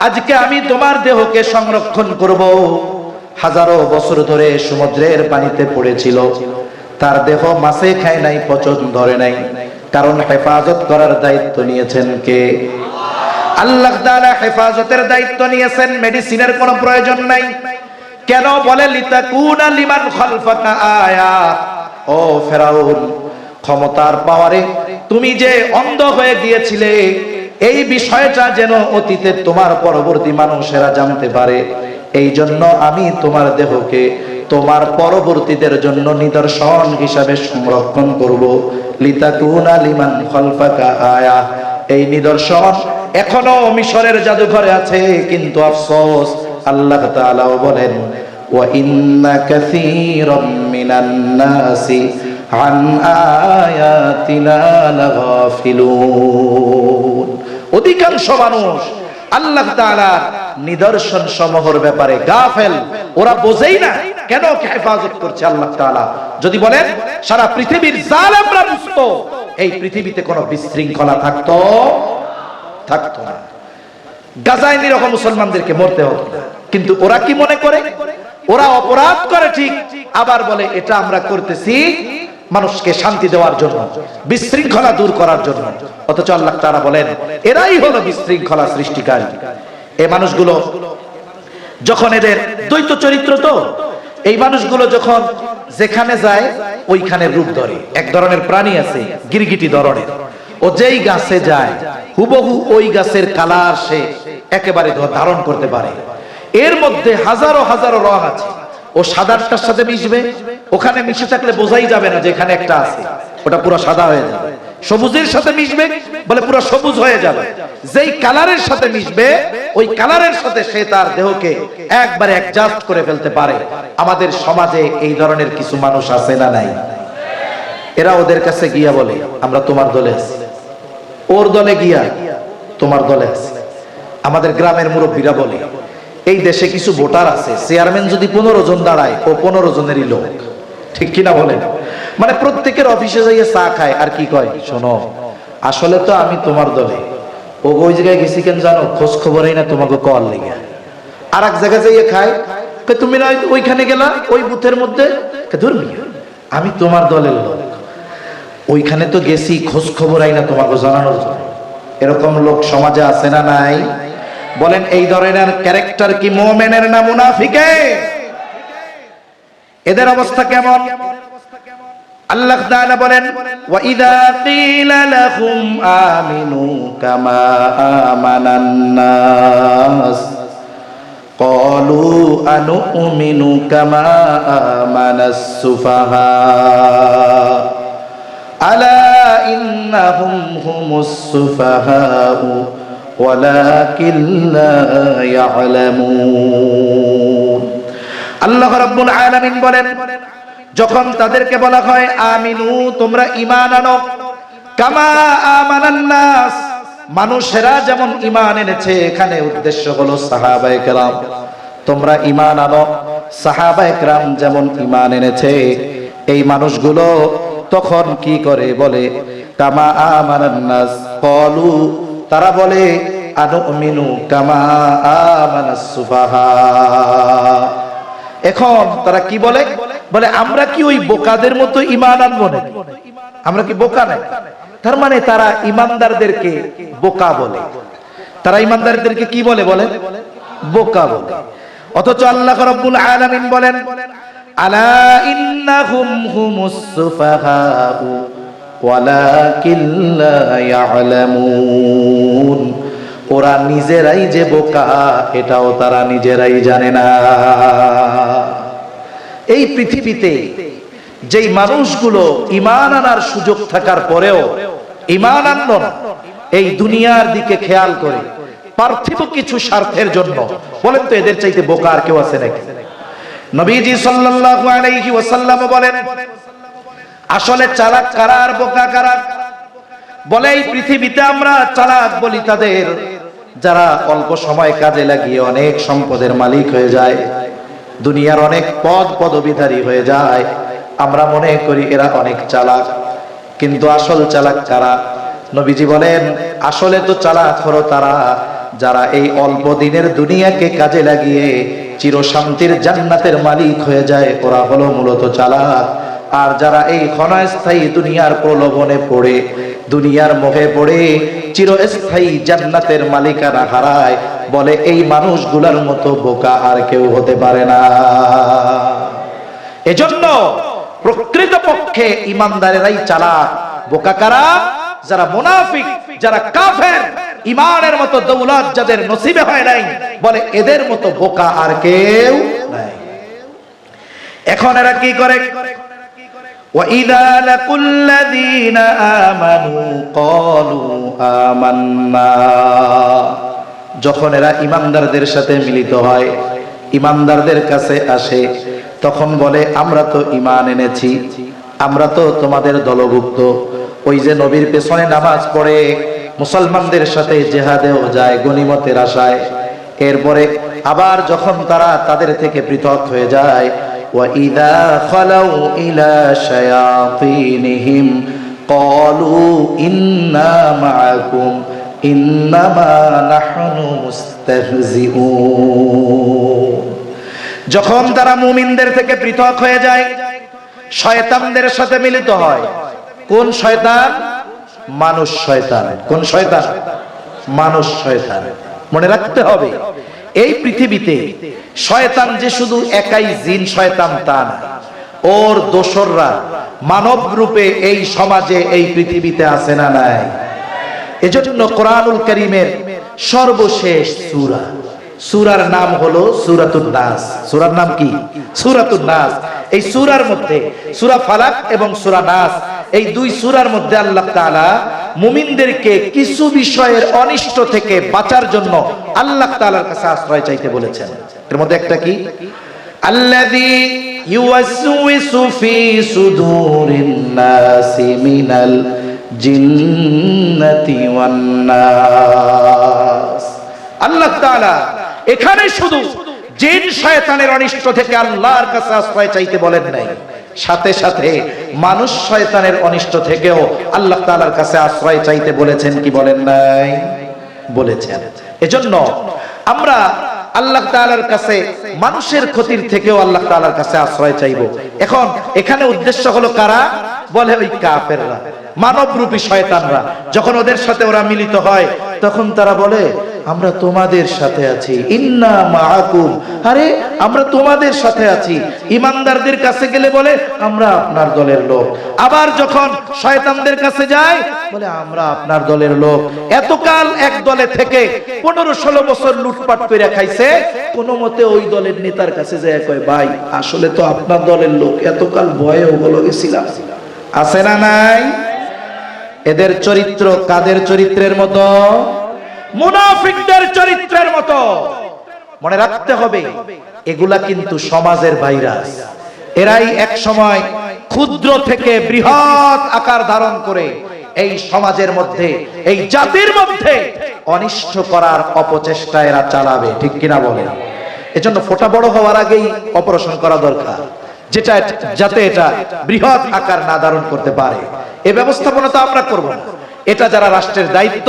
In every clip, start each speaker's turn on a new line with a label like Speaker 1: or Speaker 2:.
Speaker 1: আজকে আমি তোমার দেহকে সংরক্ষণ করব। হাজারো বছর ধরে সমুদ্রের পানিতে পড়েছিল। তার দেহ মাছে খায় নাই, পচন ধরে নাই। কারণ হেফাজত করার দায়িত্ব নিয়েছেন কে? আল্লাহ তাআলা হেফাজতের দায়িত্ব নিয়েছেন, মেডিসিনের কোনো প্রয়োজন নাই। কেন বলে, লিতাকুনা লিমান আয়া? ও ফেরাউন, ক্ষমতার পাওয়ারে তুমি যে অন্ধ হয়ে গিয়েছিলে, এই বিষয়টা যেন অতীতে তোমার পরবর্তী মানুষেরা জানতে পারে। এই জন্য আমি তোমার দেহকে তোমার পরবর্তীদের জন্য নিদর্শন হিসাবে সংরক্ষণ করব। আয়া। এই নিদর্শন এখনও মিশরের জাদুঘরে আছে, কিন্তু আফসোস, আল্লাহ বলেন, ওয়া ইন্না কাসীরাম মিনান আন আয়াতিনা লাগাফিলুন। অধিকাংশ মানুষ আল্লাহ তাআলার নিদর্শন সমূহের ব্যাপারে গাফেল। ওরা বোঝেই না কেন হেফাজত করছে আল্লাহ তাআলা। যদি বলেন, সারা পৃথিবীর জালেমরা বুঝতো, এই পৃথিবীতে কোনো বিশৃঙ্খলা থাকতো থাকতো না। গাজায় নিরকম মুসলমানদেরকে মরতে হতো না। কিন্তু ওরা কি মনে করে? ওরা অপরাধ করে ঠিক, আবার বলে, এটা আমরা করতেছি মানুষকে শান্তি দেওয়ার জন্য, বিশৃঙ্খলা দূর করার জন্য। অথচ আল্লাহ তারা বলেন, এরাই হলো বিশৃঙ্খলা সৃষ্টিকারী। এই মানুষগুলো যখন এদের দ্বৈত চরিত্র তো, এই মানুষগুলো যখন যেখানে যায়, ওইখানে রূপ ধরে। এক ধরনের প্রাণী আছে, গিরগিটি ধরনের। ও যেই গাছে যায়, হুবহু ওই গাছের কালার সে একেবারে ধারণ করতে পারে। এর মধ্যে হাজারো হাজারো রং আছে। ও সাদারটার সাথে মিশবে ওখানে মিশে থাকলে বোঝাই যাবে না যে এখানে একটা আছে। ওটা পুরো সাদা হয়ে যাবে। সবুজের সাথে মিশবে বলে পুরো সবুজ হয়ে যাবে। যেই কালারের সাথে মিশবে, ওই কালারের সাথে সে তার দেহকে একবারে অ্যাডজাস্ট করে ফেলতে পারে। আমাদের সমাজে এই ধরনের কিছু মানুষ আছে না নাই? এরা ওদের কাছে গিয়া বলে, আমরা তোমার দলে আছি। ওর দলে গিয়া তোমার দলে আছে। আমাদের গ্রামের মুরব্বীরা বলে, এই দেশে কিছু ভোটার আছে। চেয়ারম্যান যদি পনেরো জন দাঁড়ায়, ও পনেরো জনেরই লোক। ঠিক কিনা বলেন? মানে প্রত্যেকের অফিসে যাইয়ে চা খায়, আর কি কয়? শোনো, আসলে তো আমি তোমার দলে। ও ওই জায়গায় গেছি কেন জানো? খোঁজ খবরই না তোমাকে কল লেগে। আর এক জায়গায় যাইয়ে খায় তুমি না ওইখানে গেলা, ওই বুথের মধ্যে? আমি তোমার দলের লোক। ওইখানে তো গেছি, খোঁজ খবর আই না তোমাকে জানানোর জন্য। এরকম লোক সমাজে আছে না নাই? বলেন, এই ধরনের ক্যারেক্টার কি মোমেনের না মুনাফিকে এদের অবস্থা কেমন? আল্লাহ তাআলা বলেন, ওয়া ইযা ক্বিলা লাহুম আমিনু কামা আমানান নাস, ক্বালু আনুমিনু কামা আমানাস সুফাহা, আলা ইন্নাহুম হুমুস সুফাহাউ ওয়ালাকিন লা ইয়ালামুন। আল্লাহ রাব্বুল আলামিন বলেন, যখন তাদেরকে বলা হয়, আমিনু, তোমরা ঈমান আনো। কামা আমানান নাস, মানুষেরা যেমন ঈমান এনেছে, এখানে উদ্দেশ্য হলো সাহাবায়ে কেরাম। তোমরা ঈমান আনো। সাহাবায়ে কেরাম যেমন ঈমান এনেছে, এই মানুষগুলো তখন কি করে বলে, কামা আমানান নাস? ক্বালু তারা বলে, আনুমিনু কামা আমানাস সুফাহা। এখন তারা কি বলে? বলে, আমরা কি ওই বোকাদের মতো ইমান আনব না আমরা কি বোকা নাই তার মানে তারা ইমানদারদেরকে বোকা বলে। তারা ইমানদারদেরকে কি বলে বলে? বোকা বলে। অথচ আল্লাহ রাব্বুল আলামিন বলেন, আলা ইন্নাহুম হুমুস সুফাহাউ ওয়ালাকিন লা ইয়ালামুন। ওরা নিজেরাই যে বোকা, এটাও তারা নিজেরাই জানে না। এই পৃথিবীতে যেই মানুষগুলো ইমান আনার সুযোগ থাকার পরেও ইমান আনল না, এই দুনিয়ার দিকে খেয়াল করে পার্থিব কিছু স্বার্থের জন্য। বলেন তো এদের চাইতে বোকা আর কেউ আছে নাকি? নবীজি সাল্লাল্লাহু আলাইহি ওয়াসাল্লাম বলেন, আসলে চালাক কারা আর বোকা কারা? বলে, এই পৃথিবীতে আমরা চালাক বলি তাদের যারা অল্প সময় কাজে লাগিয়ে অনেক সম্পদের মালিক হয়ে যায়, দুনিয়ার অনেক পদ পদবিধারী হয়ে যায়, আমরা মনে করি এরা অনেক চালাক। কিন্তু আসল চালাক কারা? নবীজি বলেন, আসলে তো চালাক হলো তারা যারা এই অল্প দিনের দুনিয়াকে কাজে লাগিয়ে চিরশান্তির জান্নাতের মালিক হয়ে যায়, ওরা হলো মূলত চালাক। আর যারা এই ক্ষণস্থায়ী দুনিয়ার প্রলোভনে পড়ে দুনিয়ার মোহে পড়ে চিরস্থায়ী জান্নাতের মালিকানা হারায়। বলে, এই মানুষগুলার মতো বোকা আর কেউ হতে পারে না। এজন্য প্রকৃত পক্ষে ইমানদারেরাই চালাক। বোকা কারা? যারা মুনাফিক, যারা কাফের। ইমানের মতো দৌলত যাদের নসিবে হয় নাই। বলে, এদের মতো বোকা আর কেউ নাই। এখন এরা কি করে? وَإِذَا لَقُوا الَّذِينَ آمَنُوا قَالُوا آمَنَّا যখন এরা ইমানদারদের সাথে মিলিত হয় ইমানদারদের কাছে আসে তখন বলে আমরা তো ইমান এনেছি আমরা তো তোমাদের দলভুক্ত ওই যে নবীর পেছনে নামাজ পড়ে মুসলমানদের সাথে জেহাদেও যায় গনিমতের আশায় এরপরে আবার যখন তারা তাদের থেকে পৃথক হয়ে যায় وَإِذَا خَلَوْا إِلَى شَيَاطِينِهِمْ قَالُوا إِنَّا مَعَكُمْ إِنَّمَا نَحْنُ مُسْتَهْزِئُونَ যখন তারা মুমিনদের থেকে পৃথক হয়ে যায় শয়তানদের সাথে মিলিত হয় কোন শয়তান মানুষ শয়তান কোন শয়তান মানুষ শয়তান মনে রাখতে হবে এই পৃথিবীতে শয়তান যে শুধু একাই জিন, শয়তান তা না। ওর দোসররা মানব রূপে এই সমাজে, এই পৃথিবীতে আছে না নাই। এজন্য কোরআনুল করিমের সর্বশেষ সূরা। সূরার নাম হলো সূরাতুন নাস। সূরার নাম কি? সূরাতুন নাস। এই সূরার মধ্যে সূরা ফালাক এবং সূরা নাস, এই দুই সূরার মধ্যে আল্লাহ তাআলা মুমিনদেরকে কিছু বিষয়ের অনিষ্ট থেকে বাঁচার জন্য আল্লাহ তালার কাছে আশ্রয় চাইতে বলেছেন। এর মধ্যে একটা কি? আল্লাযী ইউওয়াসউইসু ফি সুদুরিন নাসি মিনাল আল্লাহ তাআলা এখানে শুধু জিন শয়তানের অনিষ্ট থেকে আল্লাহর কাছে আশ্রয় চাইতে বলেন নাই। সাথে সাথে মানুষ শয়তানের অনিষ্ট থেকেও আল্লাহ তাআলার কাছে আশ্রয় চাইতে বলেছেন, কি বলেন নাই? বলেছেন। এজন্য আমরা আল্লাহ তাআলার কাছে মানুষের ক্ষতির থেকেও আল্লাহ তালার কাছে আশ্রয় চাইব। এখন এখানে উদ্দেশ্য হলো কারা? বলে ওই কাফেররা, মানবরূপী শয়তানরা। যখন ওদের সাথে ওরা মিলিত হয় তখন তারা বলে, আমরা তোমাদের সাথে আছি। ইন্না মাআকুম। আরে, আমরা তোমাদের সাথে আছি। ইমানদারদের কাছে গেলে বলে, আমরা আপনার দলের লোক। আবার যখন শয়তানদের কাছে যায়, বলে, আমরা আপনার দলের লোক। এতকাল এক দলে থেকে পনেরো ষোলো বছর লুটপাট করে খাইছে। কোন মতে ওই দলের নেতার কাছে যায়, কয়, ভাই, আসলে তো আপনার দলের লোক। এতকাল ভয়ে ওগুলো গেছিলাম। আছে না নাই? এদের চরিত্র কাদের চরিত্রের মতো? মুনাফিকদের চরিত্রের মতো। মনে রাখতে হবে, এগুলা কিন্তু সমাজের ভাইরাস। এরাই এক সময় ক্ষুদ্র থেকে বৃহৎ আকার ধারণ করে এই সমাজের মধ্যে, এই জাতির মধ্যে অনিষ্ট করার অপচেষ্টা এরা চালাবে, ঠিক কিনা বলেন? এজন্য ফোটা বড় হওয়ার আগেই অপারেশন করা দরকার, যেটা যাতে এটা বৃহৎ আকার না ধারণ করতে পারে। এ ব্যবস্থাপনা তো আমরা করব। এটা যারা রাষ্ট্রের দায়িত্ব,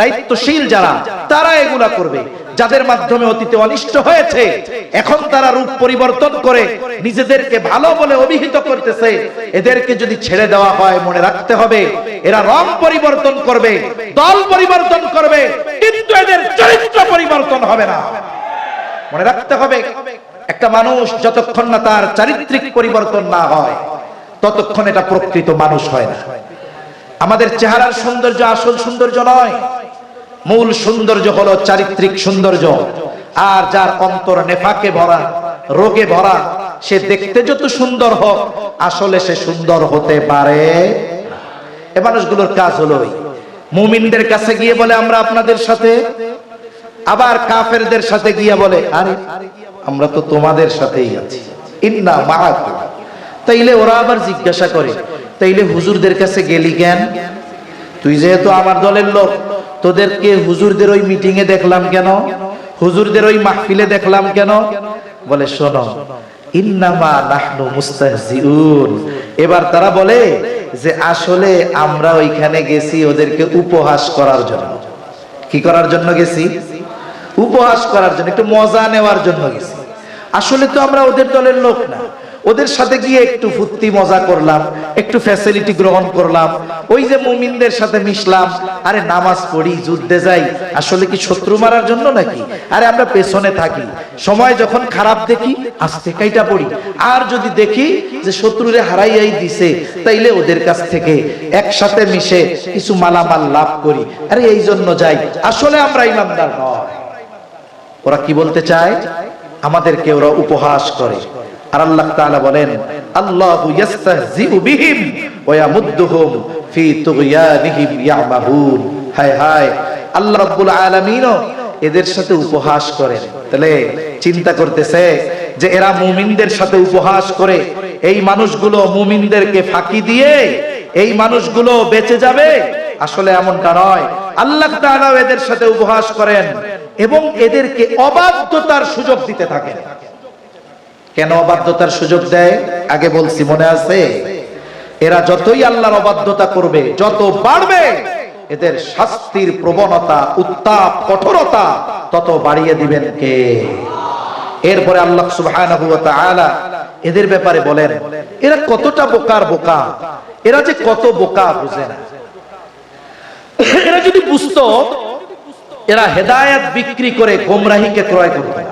Speaker 1: দায়িত্বশীল যারা, তারা এগুলা করবে। যাদের মাধ্যমে অতীতে অনিষ্ট হয়েছে, এখন তারা রূপ পরিবর্তন করে নিজেদেরকে ভালো বলে অভিহিত করতেছে। এদেরকে যদি ছেড়ে দেওয়া হয়, মনে রাখতে হবে, এরা রং পরিবর্তন করবে, দল পরিবর্তন করবে, কিন্তু এদের চরিত্র পরিবর্তন হবে না। মনে রাখতে হবে, একটা মানুষ যতক্ষণ না তার চারিত্রিক পরিবর্তন না হয় ততক্ষণ এটা প্রকৃত মানুষ হয় না। আমাদের চেহারার সৌন্দর্য আসল সৌন্দর্য নয়। মূল সৌন্দর্য হলো চারিত্রিক সৌন্দর্য। আর যার অন্তর নেফাকে ভরা, রোগে ভরা, সে দেখতে যত সুন্দর হোক, আসলে সে সুন্দর হতে পারে। এ মানুষগুলোর কাজ হলো মুমিনদের কাছে গিয়ে বলে, আমরা আপনাদের সাথে। আবার কাফেরদের সাথে গিয়ে বলে, আরে, আমরা তো তোমাদের সাথেই আছি। ইন্না মাআকুম। তাইলে ওরা আবার জিজ্ঞাসা করে, তাইলে হুজুরদের কাছে গেলি কেন? তুই যেহেতু আমার দলের লোক, তোদেরকে হুজুরদের ওই মিটিং এ দেখলাম কেন? হুজুরদের ওই মাহফিলে দেখলাম কেন? বলে, শোনো, ইন্নামা নাহনু মুস্তাহজিউন। এবার তারা বলে যে, আসলে আমরা ওইখানে গেছি ওদেরকে উপহাস করার জন্য। কি করার জন্য গেছি? উপহাস করার জন্য, একটু মজা নেওয়ার জন্য গেছি। আসলে তো আমরা ওদের দলের লোক না। ওদের সাথে গিয়ে একটু ফুর্তি মজা করলাম, একটু ফ্যাসিলিটি গ্রহণ করলাম। ওই যে মুমিনদের সাথে মিশলাম, আরে নামাজ পড়ি, যুদ্ধে যাই, আসলে কি শত্রু মারার জন্য নাকি? আরে আমরা পেছনে থাকি। সময় যখন খারাপ দেখি আস্তে কাইটা পড়ি। আর যদি দেখি যে শত্রুরে হারাইয়াই দিছে, তাইলে ওদের কাছ থেকে একসাথে মিশে কিছু মালামাল লাভ করি। আরে এই জন্য যাই। আসলে আমরা ইমানদার নয়। ওরা কি বলতে চায়? আমাদেরকে ওরা উপহাস করে। আর আল্লাহ তাআলা বলেন, আল্লাহু বিহিম ওয়া ইয়ামুদ্দুহুম ফি তুগয়ানিহিম ইয়ামাহুন। হায় হায়, আল্লাহ রাব্বুল এদের সাথে উপহাস করেন। তাহলে চিন্তা করতেছে যে এরা মুমিনদের সাথে উপহাস করে, এই মানুষগুলো মুমিনদেরকে ফাঁকি দিয়ে এই মানুষগুলো বেঁচে যাবে? আসলে এমনটা নয়। আল্লাহ তাআলা এদের সাথে উপহাস করেন এবং এদেরকে অবাধ্যতার সুযোগ দিতে থাকেন। কেন অবাধ্যতার সুযোগ দেয়? আগে বলছি, মনে আছে? এরা যতই আল্লাহর অবাধ্যতা করবে, যত বাড়বে, এদের শাস্তির প্রবণতা, উত্তাপ, কঠোরতা তত বাড়িয়ে দিবেন কে? এরপরে আল্লাহ তাআলা এদের ব্যাপারে বলেন, এরা কতটা বোকার বোকা? এরা যে কত বোকা বুঝে না। এরা যদি বুঝতো, এরা হেদায়েত বিক্রি করে গোমরাহিকে ক্রয় করবে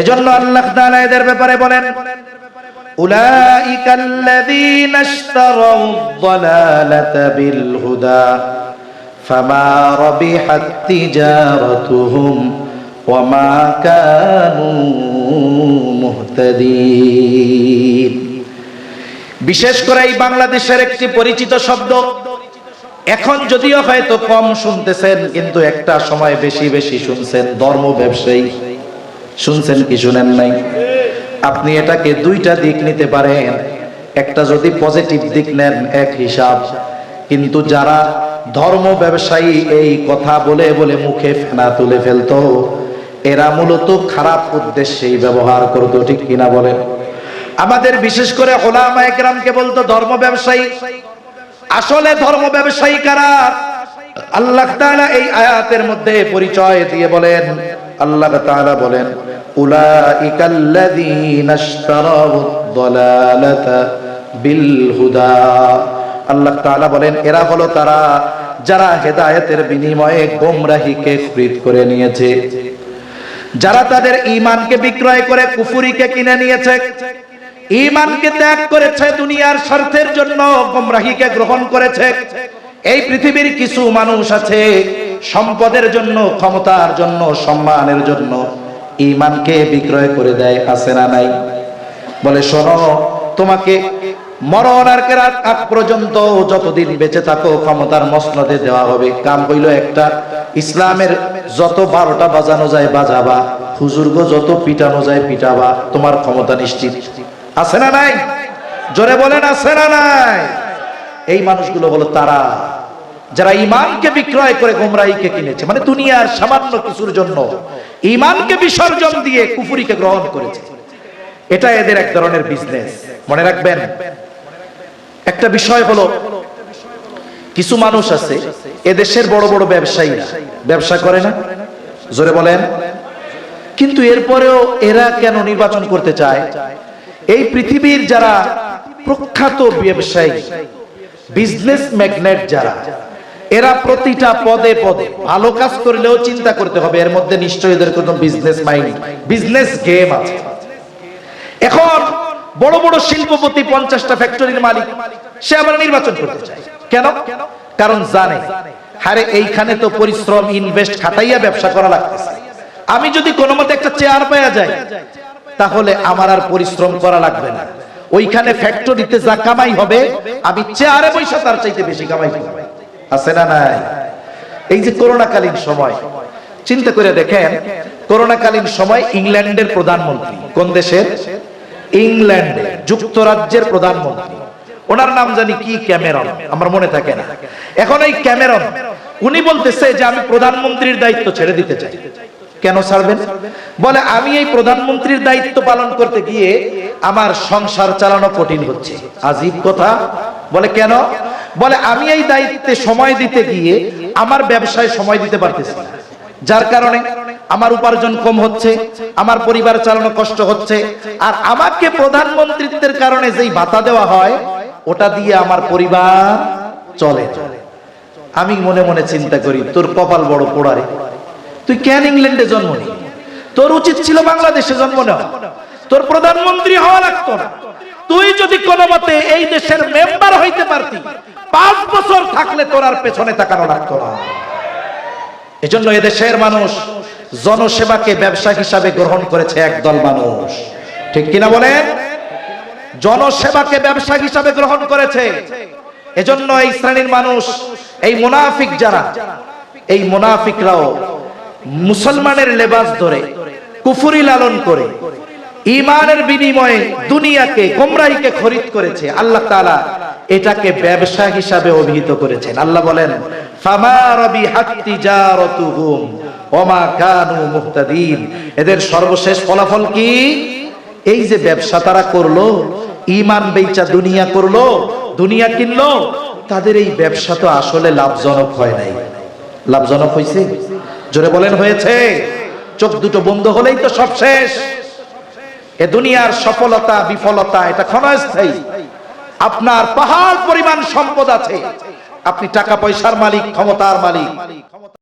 Speaker 1: এজন্য আল্লাহ তাআলা এদের ব্যাপারে বলেন উলাইকা আল্লাযীনা ইশতারাউ আদ-দালালাতা বিল হুদা ফামা রাবিহাত তিজারাতুহুম ওয়ামা কানু বিশেষ করে এই বাংলাদেশের একটি পরিচিত শব্দ, এখন যদিও হয়তো কম শুনতেছেন, কিন্তু একটা সময় বেশি বেশি শুনছেন ধর্ম ব্যবসায়ী শুনছেন কি শুনেন নাই? আপনি এটাকে দুইটা দিক নিতে পারেন। একটা যদি পজিটিভ দিক নেন, এক হিসাব। কিন্তু যারা ধর্ম ব্যবসায়ী এই কথা বলে বলে মুখে ফেনা তুলে ফেলতো, এরা মূলত খারাপ উদ্দেশ্যেই ব্যবহার করতো, ঠিক কিনা বলেন? আমাদের বিশেষ করে ওলামা একরামকে বলতো, ধর্ম ব্যবসায়ী। আসলে ধর্ম ব্যবসায়ী কারা? আল্লাহ এই আয়াতের মধ্যে পরিচয় দিয়ে বলেন আল্লাহ তাআলা বলেন, উলাইকাল্লাযীনা ইশতারাউ আদ-দালালাতা বিল হুদা আল্লাহ তাআলা বলেন, এরা হলো তারা যারা হেদায়েতের বিনিময়ে গোমরাহিকে খরিদ করে নিয়েছে। যারা তাদের ঈমানকে বিক্রয় করে কুফুরিকে কিনে নিয়েছে, ঈমানকে ত্যাগ করেছে দুনিয়ার স্বার্থের জন্য গোমরাহিকে গ্রহণ করেছে। এই পৃথিবীর কিছু মানুষ আছে, সম্পদের জন্য, ক্ষমতার জন্য, সম্মানের জন্য ইমানকে বিক্রয় করে দেয়, আছে না নাই? বলে, শোনো, তোমাকে মরণ আর কেরাত আগ পর্যন্ত যতদিন বেঁচে থাকো, ক্ষমতার মসনদে দেওয়া হবে। কাম হইল একটা, ইসলামের যত বারোটা বাজানো যায় বাজাবা, হুজুরগো যত পিটানো যায় পিটাবা, তোমার ক্ষমতা নিশ্চিত। আছে না নাই? জোরে বলেন, আছে না নাই? এই মানুষগুলো হলো তারা, যারা ইমানকে বিক্রয় করে গোমরাহিকে কিনেছে মানে দুনিয়ার সামান্য কিছুর জন্য ইমানকে বিসর্জন দিয়ে কুফুরিকে গ্রহণ করেছে। এটা এদের এক ধরনের বিজনেস মনে রাখবেন? একটা বিষয় হলো কিছু মানুষ আছে, এদেশের বড় বড় ব্যবসায়ীরা, ব্যবসা করে না? জোরে বলেন। কিন্তু এরপরেও এরা কেন নির্বাচন করতে চায়? এই পৃথিবীর যারা প্রখ্যাত ব্যবসায়ী বিজনেস ম্যাগনেট যারা, এরা প্রতিটা পদে পদে ভালো কাজ করলেও চিন্তা করতে হবে, এর মধ্যে নিশ্চয়ই এদের কোনো বিজনেস মাইন্ড বিজনেস গেম আছে। এখন বড় বড় শিল্পপতি পঞ্চাশটা ফ্যাক্টরির মালিক, সে আবার নির্বাচন করতে চায়। কেন? কারণ জানে হারে এইখানে তো পরিশ্রম ইনভেস্ট খাটাইয়া ব্যবসা করা লাগতেছে। আমি যদি কোনো মতে একটা চেয়ার পাওয়া যায় তাহলে আমার আর পরিশ্রম করা লাগবে না। ওইখানে ফ্যাক্টরিতে যা কামাই হবে, আমি চেয়ারে বৈশা তার চাইতে বেশি কামাই আছে না নাই? এই যে করোনাকালীন সময়, চিন্তা করে দেখেন, করোনাকালীন সময় ইংল্যান্ডের প্রধানমন্ত্রী, কোন দেশের? ইংল্যান্ডে, যুক্তরাজ্যের প্রধানমন্ত্রী। ওনার নাম জানি কি? ক্যামেরন। আমার মনে থাকে না। এখন এই ক্যামেরন, উনি বলতেছে যে আমি প্রধানমন্ত্রীর দায়িত্ব ছেড়ে দিতে চাই। কেন ছাড়বেন? বলে, আমি এই প্রধানমন্ত্রীর দায়িত্ব পালন করতে গিয়ে আমার সংসার চালানো কঠিন হচ্ছে। আজীব কথা। বলে, কেন? বলে, আমি এই দায়িত্বে সময় দিতে গিয়ে আমার ব্যবসায় সময় দিতে পারতেছি না। যার কারণে আমার উপার্জন কম হচ্ছে, আমার পরিবার চালানো কষ্ট হচ্ছে, আর আমাকে প্রধানমন্ত্রীত্বের কারণে যেই ভাতা দেওয়া হয়, ওটা দিয়ে আমার পরিবার চলে। আমি মনে মনে চিন্তা করি, তোর কপাল বড় পোড়ারে তুই কেন ইংল্যান্ডে জন্ম নি তোর উচিত ছিল বাংলাদেশে জন্ম নেওয়া। তোর প্রধানমন্ত্রী হওয়া লাগতো না। তুই যদি কোনো মতে এই দেশের মেম্বার হইতে পারতি, পাঁচ বছর থাকলে তোর আর পেছনে তাকানো লাগতো না। এজন্য এদেশের মানুষ জনসেবাকে ব্যবসা হিসাবে গ্রহণ করেছে একদল মানুষ। ঠিক কিনা বলেন? জনসেবাকে ব্যবসা হিসাবে গ্রহণ করেছে। এজন্য এই শ্রেণির মানুষ, এই মুনাফিক যারা, এই মুনাফিকরাও মুসলমানের লেবাস ধরে, কুফুরি লালন করে ইমানের বিনিময়ে দুনিয়াকে, গোমরাহিকে খরিদ করেছে। আল্লাহ তাআলা এটাকে ব্যবসা হিসাবে অভিহিত করেছেন। আল্লাহ বলেন এদের সর্বশেষ ফলাফল কি? এই যে ব্যবসা তারা করল ইমান বেচা দুনিয়া করল, দুনিয়া কিনলো, তাদের এই ব্যবসা তো আসলে লাভজনক হয় নাই। লাভজনক হয়েছে জোরে বলেন, হয়েছে। চোখ দুটো বন্ধ হলেই তো সব শেষ। এ দুনিয়ার সফলতা, বিফলতা, এটা ক্ষণস্থায়ী। আপনার পাহাড় পরিমাণ সম্পদ আছে। আপনি টাকা পয়সার মালিক, ক্ষমতার মালিক।